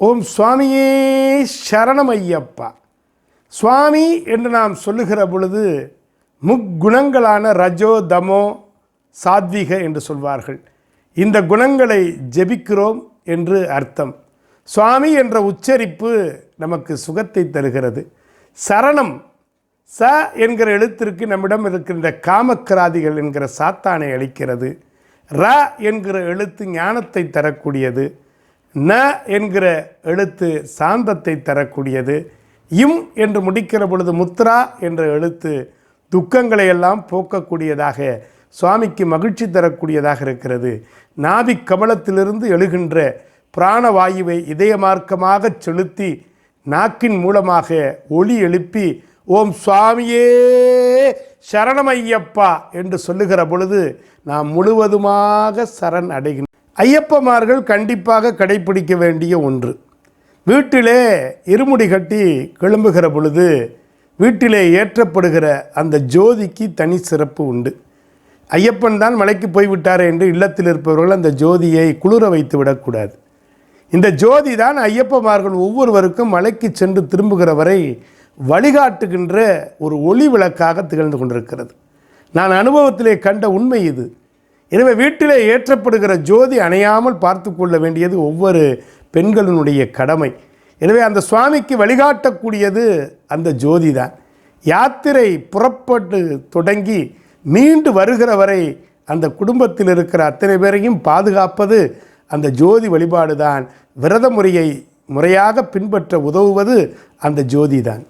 ஓம் சுவாமியே சரணம் ஐயப்பா சுவாமி என்று நாம் சொல்லுகிற பொழுது முக்குணங்களான ரஜோ தமோ சாத்விக என்று சொல்வார்கள். இந்த குணங்களை ஜெபிக்கிறோம் என்று அர்த்தம். சுவாமி என்ற உச்சரிப்பு நமக்கு சுகத்தை தருகிறது. சரணம் ச என்கிற எழுத்திற்கு நம்மிடம் இருக்கின்ற காமக்கிராதிகள் என்கிற சாத்தானை அளிக்கிறது. ர என்கிற எழுத்து ஞானத்தை தரக்கூடியது. ந என்கிற எழுத்து சாந்தத்தை தரக்கூடியது இம் என்று முடிக்கிற பொழுது முத்ரா என்ற எழுத்து துக்கங்களை எல்லாம் போக்கக்கூடியதாக சுவாமிக்கு மகிழ்ச்சி தரக்கூடியதாக இருக்கிறது. நாபி கமலத்திலிருந்து எழுகின்ற பிராணவாயுவை இதயமார்க்கமாக செலுத்தி நாக்கின் மூலமாக ஒளி எழுப்பி ஓம் சுவாமியே சரணமையப்பா என்று சொல்லுகிற பொழுது நாம் முழுவதுமாக சரண் அடைகின்றோம். ஐயப்பமார்கள் கண்டிப்பாக கடைபிடிக்க வேண்டிய ஒன்று. வீட்டிலே இருமுடி கட்டி கிளம்புகிற பொழுது வீட்டிலே ஏற்றப்படுகிற அந்த ஜோதிக்கு தனி சிறப்பு உண்டு. ஐயப்பன் தான் மலைக்கு போய்விட்டார் என்று இல்லத்தில் இருப்பவர்கள் அந்த ஜோதியை குளிர வைத்து விடக்கூடாது. இந்த ஜோதி தான் ஐயப்பமார்கள் ஒவ்வொருவருக்கும் மலைக்கு சென்று திரும்புகிற வரை வழிகாட்டுகின்ற ஒரு ஒளி விளக்காக திகழ்ந்து கொண்டிருக்கிறது. நான் அனுபவத்திலே கண்ட உண்மை இது. எனவே வீட்டிலே ஏற்றப்படுகிற ஜோதி அணையாமல் பார்த்து கொள்ள வேண்டியது ஒவ்வொரு பெண்களினுடைய கடமை. எனவே அந்த சுவாமிக்கு வழிகாட்டக்கூடியது அந்த ஜோதி தான் யாத்திரை புறப்பட்டு தொடங்கி மீண்டு வருகிற வரை அந்த குடும்பத்தில் இருக்கிற அத்தனை பேரையும் பாதுகாப்பது அந்த ஜோதி வழிபாடு தான் விரத முறையை முறையாக பின்பற்ற உதவுவது அந்த ஜோதி தான்